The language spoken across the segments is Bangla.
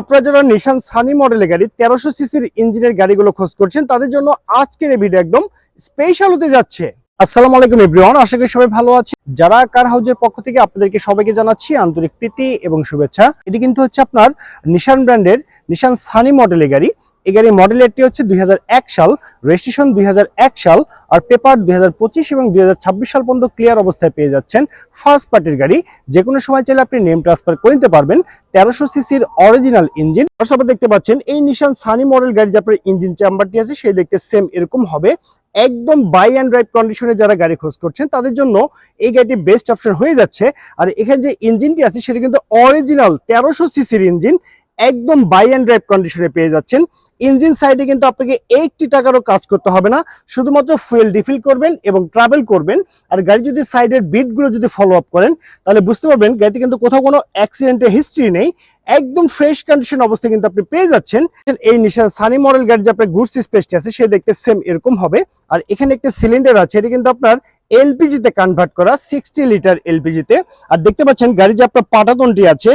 আপনারা যারা নিশান সানি মডেলের গাড়ি, তেরোশো সিসির ইঞ্জিনের গাড়িগুলো খোঁজ করছেন, তাদের জন্য আজকের এই ভিডিও একদম স্পেশাল হতে যাচ্ছে। আসসালামু আলাইকুম এভরিওয়ান আশা করি সবাই ভালো আছে যারা কার হাউজের পক্ষ থেকে আপনাদেরকে সবাইকে জানাচ্ছি আন্তরিক প্রীতি এবং শুভেচ্ছা। এটি কিন্তু হচ্ছে আপনার নিশান ব্র্যান্ডের নিশান সানি মডেলের গাড়ি। এই গাড়ির মডেলেরটি হচ্ছে দুই হাজার এক সাল রেজিস্ট্রেশন দুই হাজার এক সাল, আর পেপার দুই হাজার পঁচিশ এবং দুই হাজার ছাব্বিশ সাল পর্যন্ত ক্লিয়ার অবস্থায় পেয়ে যাচ্ছেন ফার্স্ট পার্টির গাড়ি। যে কোনো সময় চাইলে আপনি নেম ট্রান্সফার করে নিতে পারবেন। তেরোশো সিসির অরিজিনাল ইঞ্জিন সবাই দেখতে পাচ্ছেন, এই নিশান সানি মডেল গাড়ি যে আপনার ইঞ্জিন চেম্বারটি আছে, সেই দেখতে সেম এরকম হবে। একদম বাই অ্যান্ড ড্রাইভ কন্ডিশনে যারা গাড়ি খোঁজ করছেন, তাদের জন্য এই গাড়িটি বেস্ট অপশন হয়ে যাচ্ছে। আর এখানে যে ইঞ্জিনটি আছে, সেটা কিন্তু অরিজিনাল তেরোশো সিসির ইঞ্জিন একদম বাই অ্যান্ড ড্রাইভ কন্ডিশনে পেয়ে যাচ্ছেন। ইঞ্জিন সাইডে কিন্তু আপনাকে একটি টাকারও কাজ করতে হবে না। শুধুমাত্র ফুয়েল রিফিল করবেন এবং ট্রাভেল করবেন। আর গাড়ি যদি সাইডের বিটগুলো যদি ফলো আপ করেন, তাহলে বুঝতে পারবেন গাড়িতে কিন্তু কোথাও কোনো অ্যাক্সিডেন্টের হিস্ট্রি নেই। একদম ফ্রেশ কন্ডিশন অবস্থায় কিন্তু আপনি পেয়ে যাচ্ছেন। এই নিশান সানি মডেল গাড়ি যে আপনার গুডস স্পেসটি আছে, সে দেখতে সেম এরকম হবে। আর এখানে একটা সিলিন্ডার আছে, এটা কিন্তু আপনার এলপিজিতে কনভার্ট করা সিক্সটি লিটার এলপিজিতে আর দেখতে পাচ্ছেন গাড়ি যে আপনার পাটাতনটি আছে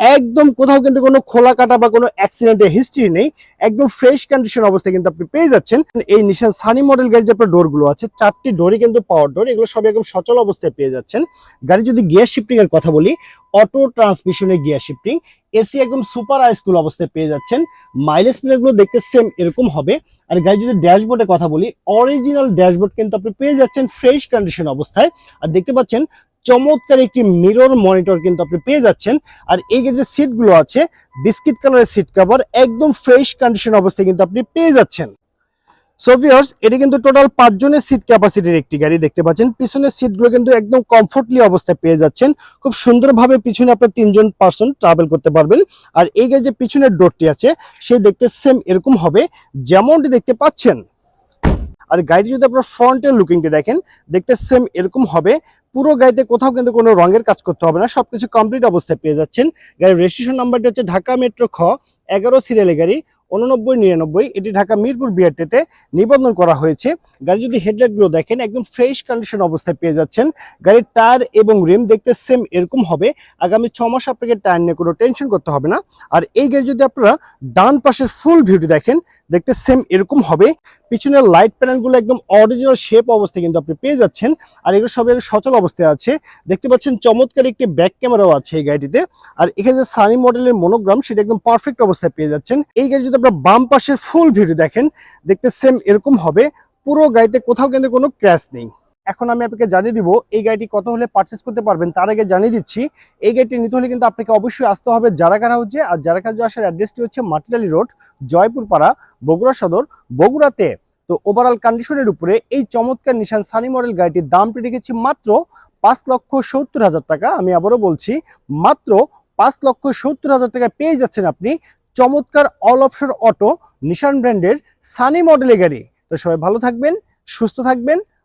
একদম কোথাও কিন্তু কোনো খোলা কাটা বা কোনো অ্যাক্সিডেন্টের হিস্ট্রি নেই। একদম ফ্রেশ কন্ডিশন অবস্থায় কিন্তু আপনি পেয়ে যাচ্ছেন। এই নিশান সানি মডেল গাড়ির যে আপনার ডোরগুলো আছে, চারটি ডোরই কিন্তু পাওয়ার ডোর এগুলো সব একদম সচল অবস্থায় পেয়ে যাচ্ছেন। গাড়ি যদি গিয়ার শিফটিং এর কথা বলি অটো ট্রান্সমিশনের গিয়ার শিফটিং এসি একদম সুপার আইসকুল অবস্থায় পেয়ে যাচ্ছেন। মাইলেজগুলো দেখতে সেম এরকম হবে। আর গাড়ি যদি ড্যাশবোর্ডের কথা বলি অরিজিনাল ড্যাশবোর্ড কিন্তু আপনি পেয়ে যাচ্ছেন ফ্রেশ কন্ডিশন অবস্থায়। আর দেখতে পাচ্ছেন চমৎকার একটি মিরর মনিটর কিন্তু আপনি পেয়ে যাচ্ছেন। আর এই যে সিটগুলো আছে বিস্কিট কালারের সিট কভার একদম ফ্রেশ কন্ডিশন অবস্থায় কিন্তু আপনি পেয়ে যাচ্ছেন। সো ভিউয়ার্স এটি কিন্তু টোটাল পাঁচজনের সিট ক্যাপাসিটির একটি গাড়ি দেখতে পাচ্ছেন। পিছনের সিটগুলো কিন্তু একদম কমফোর্টলি অবস্থায় পেয়ে যাচ্ছেন। খুব সুন্দরভাবে পিছনে আপনার তিনজন পার্সন ট্রাভেল করতে পারবেন। আর এই গাড়ি যে পিছনের ডোরটি আছে, সে দেখতে সেম এরকম হবে, যেমনটি দেখতে পাচ্ছেন। আর গাড়ি যদি আপনার ফ্রন্টের লুকিংটি দেখেন, দেখতে সেম এরকম হবে। পুরো গাড়িতে কোথাও কিন্তু কোনো রঙের কাজ করতে হবে না, সবকিছু কমপ্লিট অবস্থায় পেয়ে যাচ্ছেন। গাড়ির রেজিস্ট্রেশন নাম্বারটি হচ্ছে ঢাকা মেট্রো খ, এগারো সিরিয়ালের গাড়ি, উননব্বই নিরানব্বই। এটি ঢাকা মিরপুর বিআরটিতে নিবন্ধন করা হয়েছে। গাড়ি যদি হেডলাইটগুলো দেখেন, একদম ফ্রেশ কন্ডিশন অবস্থায় পেয়ে যাচ্ছেন। গাড়ির টায়ার এবং রিম দেখতে সেম এরকম হবে। আগামী ছ মাস আপনাকে টায়ার নিয়ে কোনো টেনশন করতে হবে না। আর এই গাড়ি যদি আপনারা ডান পাশের ফুল ভিউটি দেখেন, দেখতে সেম এরকম হবে। পিছনের লাইট প্যানেলগুলো একদম অরিজিনাল শেপ অবস্থায় কিন্তু আপনি পেয়ে যাচ্ছেন। আর এগুলো সব সচল অবস্থায় আছে। দেখতে পাচ্ছেন চমৎকার একটি ব্যাক ক্যামেরাও আছে এই গাড়িটিতে। আর এখানে যে সানি মডেলের মনোগ্রাম সেটা একদম পারফেক্ট অবস্থায় পেয়ে যাচ্ছেন। এই গাড়ি যদি আপনার বাম পাশের ফুল ভিডিও দেখেন, দেখতে সেম এরকম হবে। পুরো গাড়িতে কোথাও কিন্তু কোনো ক্র্যাশ নেই। এখন আমি আপনাকে জানিয়ে দিব, এই গাড়িটি কত হলে পারচেস করতে পারবেন তার আগে জানিয়ে দিচ্ছি, এই গাড়িটি নিতে হলে কিন্তু আপনাকে অবশ্যই আসতে হবে জারাকার হাউজে আর জারাকার আসার অ্যাড্রেসটি হচ্ছে মাটিরালি রোড জয়পুর পাড়া বগুড়া সদর, বগুড়াতে। তো ওভারঅল কন্ডিশনের উপরে এই চমৎকার নিশান সানি মডেল গাড়িটির দামটি রেখেছি মাত্র পাঁচ লক্ষ সত্তর হাজার টাকা। আমি আবারও বলছি, মাত্র পাঁচ লক্ষ সত্তর হাজার টাকা পেয়ে যাচ্ছেন আপনি চমৎকার অল অপশন অটো নিশান ব্র্যান্ডের সানি মডেলের গাড়ি। তো সবাই ভালো থাকবেন, সুস্থ থাকবেন